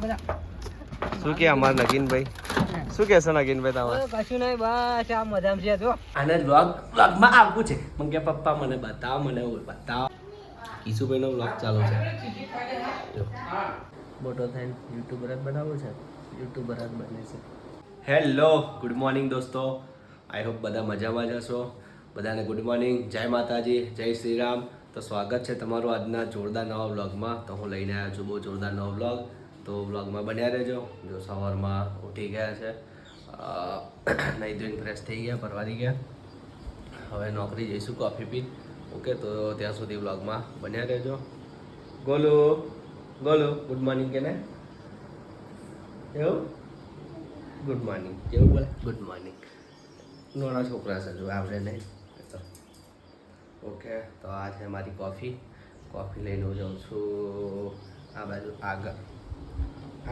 શું કે અમાર નગીનભાઈ? શું કહેશો નગીનભાઈ તમારે? કશું નહીં બસ આ મજામાં છે જો. આને વ્લોગ વ્લોગમાં આવવું છે. મને કે પપ્પા મને બતાવ મને બતાવો. કિશુભાઈનો વ્લોગ ચાલુ છે. જો. મોટો થઈને યુટ્યુબર જ બનાવવું છે. યુટ્યુબર જ બને છે. હેલો ગુડ મોર્નિંગ દોસ્તો. આઈ હોપ બધા મજામાં જ હશો. બધાને ગુડ મોર્નિંગ જય માતાજી જય શ્રી રામ. તો સ્વાગત છે તમારું આજના જોરદાર નવા વ્લોગમાં તો હું લઈને આવ્યો છું બહુ જોરદાર નવો વ્લોગ તો વ્લોગમાં બન્યા રહેજો. જો સવારમાં ઉઠી ગયા છે. નહીં ધોઈને ફ્રેશ થઈ ગયા, પરવારી ગયા. હવે નોકરી જઈશું કોફી પી. ઓકે, તો ત્યાં સુધી વ્લોગમાં બન્યા રહેજો. ગોલુ ગોલુ ગુડ મોર્નિંગ કે ને એવું? ગુડ મોર્નિંગ કેવું બોલે? ગુડ મોર્નિંગ નાના છોકરા છે, જો આવડે નહીં. તો ઓકે, તો આ છે મારી કોફી કોફી લઈને હું જાઉં છું. આ બાજુ આગળ.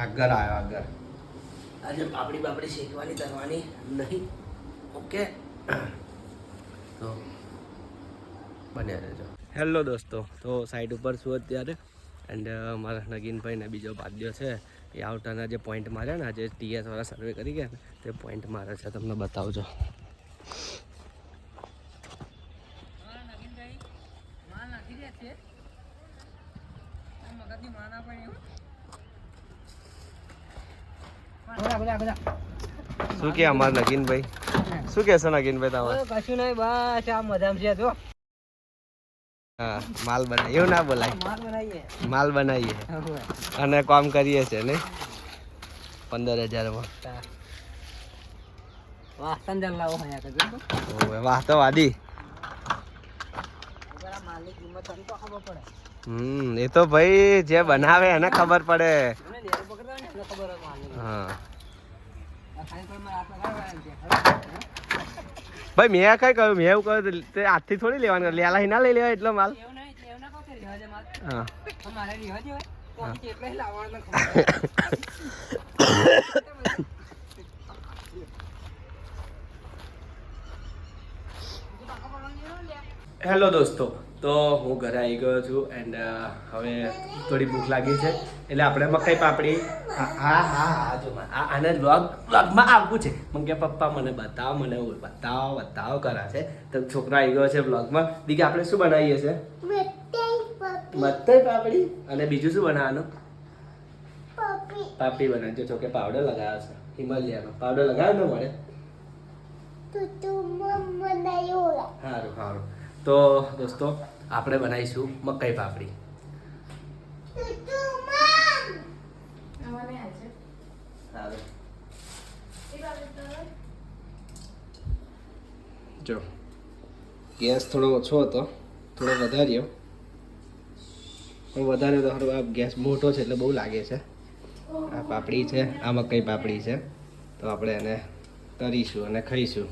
આગળ આવ્યો આગળ. આજે પાપડી બાપડી શેકવાની કરવાની નહીં. ઓકે? તો બન્યા રહેજો. હેલો દોસ્તો. તો સાઈડ ઉપર છું અત્યારે. એન્ડ મારા નગીનભાઈને બીજો બાદ્યો છે. એ આવતાના જે પોઈન્ટ માર્યા ને આજે ટીએસ વાળા સર્વે કરી ગયા ને તે પોઈન્ટ મારે છે. તમને બતાવજો. મગજની માના પણ એવું શું કે અમાર નગીનભાઈ? શું કેશો નગીનભાઈ તમારે કશું નહીં બસ આ મજામાં છે જો. હા માલ બનાવી એવું ના બોલાય. માલ બનાવીએ. માલ બનાવીએ. અને કામ કરીએ છે ને પંદર હજારમાં વાહ. સંજલ લાવો અહીંયા કરજો ઓવે, વાહ તો વાદી. માલની કિંમત તો ખબર પડે. હમ એ તો ભાઈ જે બનાવે એને ખબર પડે. ભાઈ મેં કઈ કહ્યું? મેં એવું કહ્યું તે આજથી થોડી લેવાનું લેલા ના લઈ લેવાય એટલો માલ. હેલો દોસ્તો તો હું ઘરે આવી ગયો છું એન્ડ હવે થોડી ભૂખ લાગી છે. એટલે આપણે મકાઈ પાપડી? હા હા હા હા જો આને વ્લોગ વ્લોગમાં આવવું છે. મને કે પપ્પા મને બતાવો મને બતાવો બતાવો કરા છે. તો છોકરા આવી ગયો છે વ્લોગમાં દીદી આપણે શું બનાવીએ છે? મકાઈ પાપડી. અને બીજું શું બનાવવાનું? પાપડી બનાવજો છો કે પાવડર લગાવ્યો છે. હિમાલયાનો. પાવડર લગાવ્યો ને મળે? સારું સારું તો દોસ્તો આપણે બનાવીશું મકાઈ પાપડી. સારું. જો. ગેસ થોડો ઓછો હતો. થોડો વધાર્યો. પણ વધારે તો સારું આ ગેસ મોટો છે એટલે બહુ લાગે છે. આ પાપડી છે. આ મકઈ પાપડી છે? તો આપણે એને તરીશું અને ખાઈશું.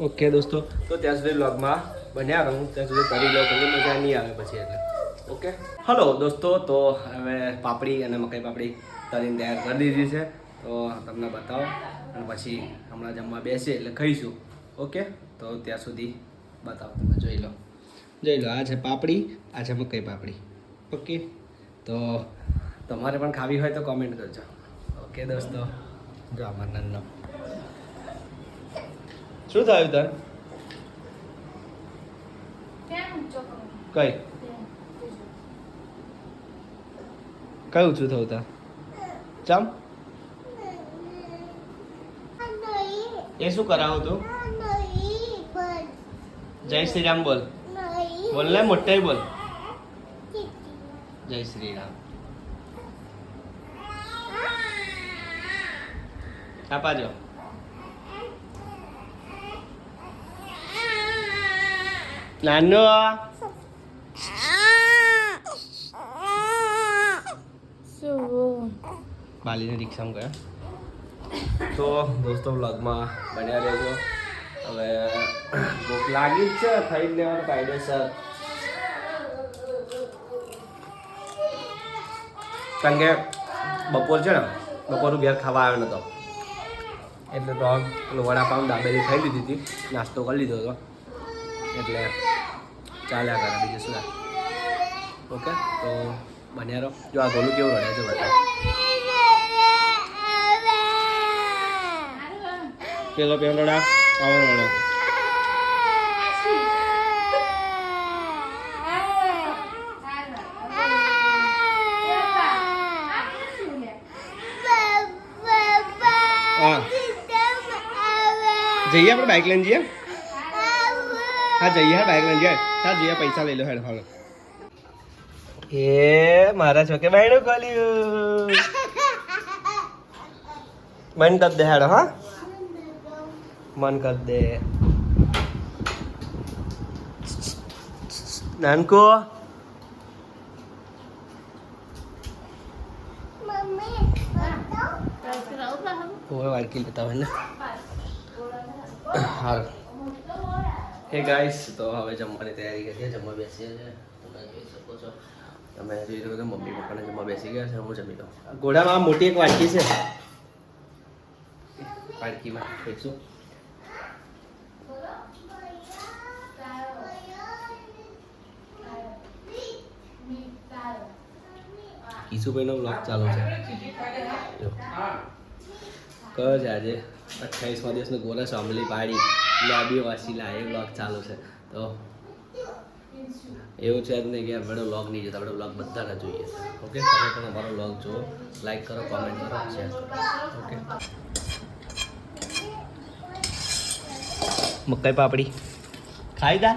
ઓકે દોસ્તો. તો ત્યાં સુધી બ્લોગમાં બન્યા રહું. ત્યાં સુધી કરી લો. મજા નહીં આવે પછી એટલે. ઓકે? હલો દોસ્તો તો હવે પાપડી અને મકાઈ પાપડી તરીને તૈયાર કરી દીધી છે. તો તમને બતાવો અને પછી હમણાં જમવા બેસીએ એટલે ખાઈશું. ઓકે? તો ત્યાં સુધી બતાવો તમે જોઈ લો. જોઈ લો આ છે પાપડી આ છે મકાઈ પાપડી. ઓકે? તો તમારે પણ ખાવી હોય તો કોમેન્ટ કરજો. ઓકે દોસ્તો? જો અમરનંદનો શું થયું તને કઈ? કઈ ઊંચું થયું તા ચમ? એ શું કરાવું તું? જય શ્રી રામ બોલ. બોલ ને મોટે બોલ. જય શ્રી રામ આપા જો નાનો. બાલીને રિક્ષામાં ગયા. તો દોસ્તો વ્લોગમાં બન્યા રહેજો. હવે ભૂખ લાગી જ છે, ખાઈ લેવાનું કાયદેસર. કારણ કે બપોર છે ને, બપોરનું ઘેર ખાવા આવ્યો નતો. એટલે તો પેલું વડાપાઉં દાબેલી ખાઈ લીધી હતી, નાસ્તો કરી લીધો હતો. એટલે ચાલ્યા કરે, બીજું શું ઓકે, તો બન્યા રહો. જો આ ગોલું કેવું રડે છે બધા પેલો પેલોડા આવો રડા હા. જઈએ આપણે બાઇક લઈને જઈએ? હા જઈએ, હા બાઇક લઈને જઈએ. હા જઈએ, પૈસા લઈ લો હેડ, હાલો. એ મારા છોકે બાયણું ખોલ્યું. બંધ કર દે હેડો, હા. મન કર દે નાનકો ઓય વાડકી લેતા હોય ને હાલ હે ગાઈસ તો હવે જમવાની તૈયારી કરીએ જમવા બેસીએ તમે જોઈ શકો છો તમે જોઈ શકો છો મમ્મી પપ્પાને જમવા બેસી ગયા છે હું જમી લઉં ઘોડામાં મોટી એક વાટકી છે વાટકીમાં કિશુભાઈનો બ્લોગ ચાલુ છે. કયો છે આજે અઠ્ઠાવીસમાં દિવસનો ગોરા સાંભળી પાડી. લોબી વાસીલા એ બ્લોગ ચાલુ છે. તો એવું છે જ નહીં કે આપણે બ્લોગ નહીં જોતા આપણે બ્લોગ બધાને જોઈએ. ઓકે? તમે પણ અમારો બ્લોગ જુઓ. લાઈક કરો કોમેન્ટ કરો શેર કરો. ઓકે? મકાઈ પાપડી. ખાઈ દા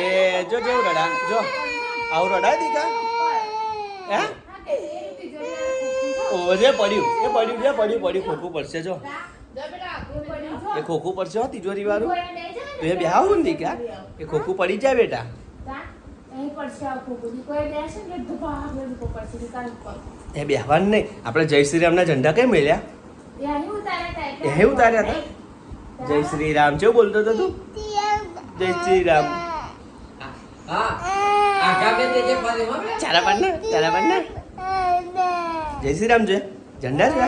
એ જો રડા જો. આવું રડા દીકા હે? ઓ જે પડ્યું એ પડ્યું, જે પડ્યું પડ્યું, ખોખું પડશે, જો. એ ખોખું પડશે હો તિજોરી વાળું તો એ બેહાવું ને દીકા એ ખોખું પડી જાય બેટા. એ બેહવાનું નહીં. આપણે જય શ્રી રામના ઝંડા કઈ મળ્યા એ ઉતાર્યા હતા જય શ્રી રામ કેવું બોલતો હતો તું? જય શ્રી રામ ચારા પાડના ચારા જય શ્રી રામ છે ઝંડા છે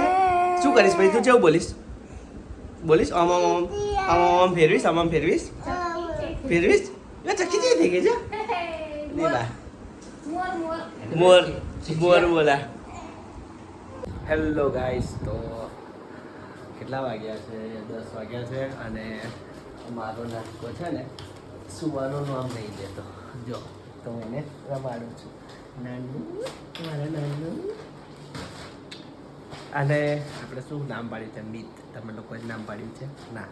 શું કરીશ ભાઈ? તું કેવું બોલીશ. બોલીશ? આમ આમ આમ. આમ આમ આમ ફેરવીશ આમ આમ ફેરવીશ. ફેરવીશ? એ ચકી જઈ થઈ ગઈ છે. લે બા. મોર મોર બોલા. હેલો ગાઈસ તો કેટલા વાગ્યા છે? દસ વાગ્યા છે અને મારો નાટકો છે ને સુવાનો નામ નહીં દેતો જો, તો એને રમાડું છું. નાનું, મારા નાનું. અને આપણે શું નામ પાડ્યું છે? મિત. તમે લોકોએ નામ પાડ્યું છે? ના.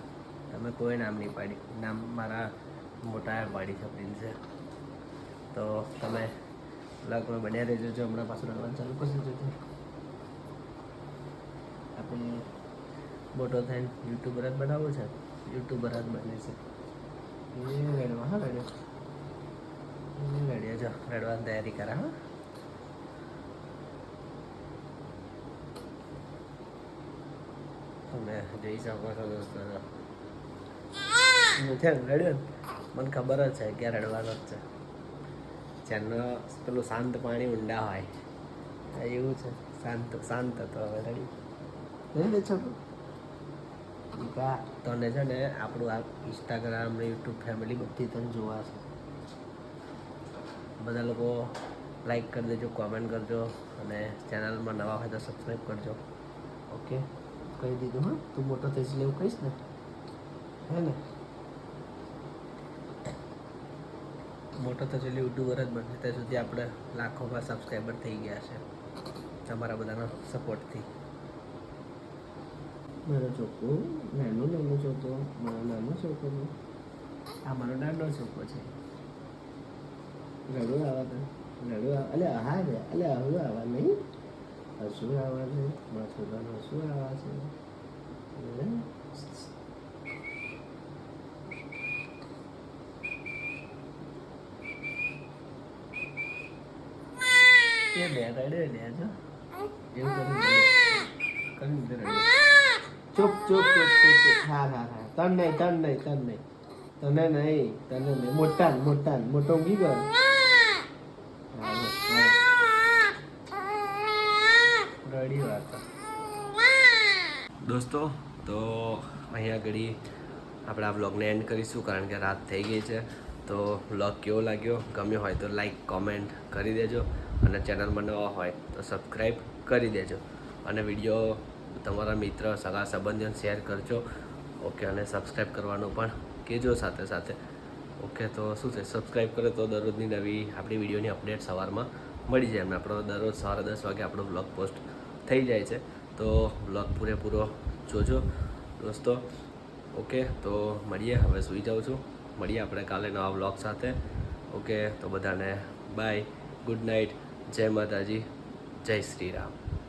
તમે કોઈ નામ નહીં પાડ્યું નામ મારા મોટા પાડી છે, પ્રિન્સે. તો તમે લગભગ બન્યા રહેજો. જો હમણાં પાછું રમવાનું ચાલુ કરશે જોજો આપણે મોટો થઈને યુટ્યુબર જ બનાવવો છે? યુટ્યુબર જ બને છે. એ રડવા હા રડ્યો જો રડવાની તૈયારી કરે હા. તમે જોઈ શકો છો દોસ્તો છે રડ્યો મને ખબર જ છે ક્યાં રડવાનો જ છે. જેનો પેલું શાંત પાણી ઊંડા હોય. એવું છે શાંત શાંત હતો હવે રડી. નહીં લે છોકરું તને છે ને આપણું આ ઇન્સ્ટાગ્રામ ને યુટ્યુબ ફેમિલી બધી તને જોવા છે. બધા લોકો લાઈક કરી દેજો કોમેન્ટ કરજો અને ચેનલમાં નવા હોય તો સબસ્ક્રાઈબ કરજો. ઓકે. કહી દીધું હા? તું મોટો થઈશ એટલે એવું કહીશ ને? હે ને? મોટો તો ચલી યુટ્યુબર જ બને ત્યાં સુધી આપણે લાખોમાં સબસ્ક્રાઈબર થઈ ગયા છે. તમારા બધાના સપોર્ટથી મારો છોકરો નાનો નાનો છોકરો મારો નાનો છોકરો આ મારો નાનો છોકરો છે. રડું આવા તો રડું આવા અલે હા રે અલે હળું આવા નહીં હસું આવા છે મારા છોકરાનું હસું આવા છે હે? એ બે રડે લે જો એવું કરી દે. કરી દે રડે. ચૂપ ચૂપ ચૂપ ચૂપ ચૂપ હા હા હા તન નહીં તન નહીં તન નહીં તને નહીં તને નહીં મોટા ને, મોટા ને. મોટો ઊંઘી ગયો ને? હા, હા. રડી વાત દોસ્તો, તો અહીંયા આગળ આપણે વ્લોગને એન્ડ કરીશું કારણ કે રાત થઈ ગઈ છે. તો વ્લોગ કેવો લાગ્યો? ગમ્યો હોય તો લાઈક કોમેન્ટ કરી દેજો. અને ચેનલમાં નવા હોય તો સબસ્ક્રાઈબ કરી દેજો. અને વીડિયો તમારા મિત્ર, સગા સંબંધીઓને શેર કરજો. ઓકે અને સબસ્ક્રાઈબ કરવાનું પણ કહેજો સાથે સાથે. ઓકે તો શું છે? સબસ્ક્રાઈબ કરે તો દરરોજની નવી આપણી વિડીયોની અપડેટ સવારમાં મળી જાય. એમને આપણો દરરોજ સવારે દસ વાગે આપણો બ્લોગ પોસ્ટ થઈ જાય છે. તો બ્લોગ પૂરેપૂરો જોજો દોસ્તો. ઓકે, તો મળીએ. હવે સૂઈ જાઉં છું. મળીએ આપણે કાલે નવા બ્લોગ સાથે. ઓકે, તો બધાને બાય ગુડ નાઇટ જય માતાજી. જય શ્રી રામ.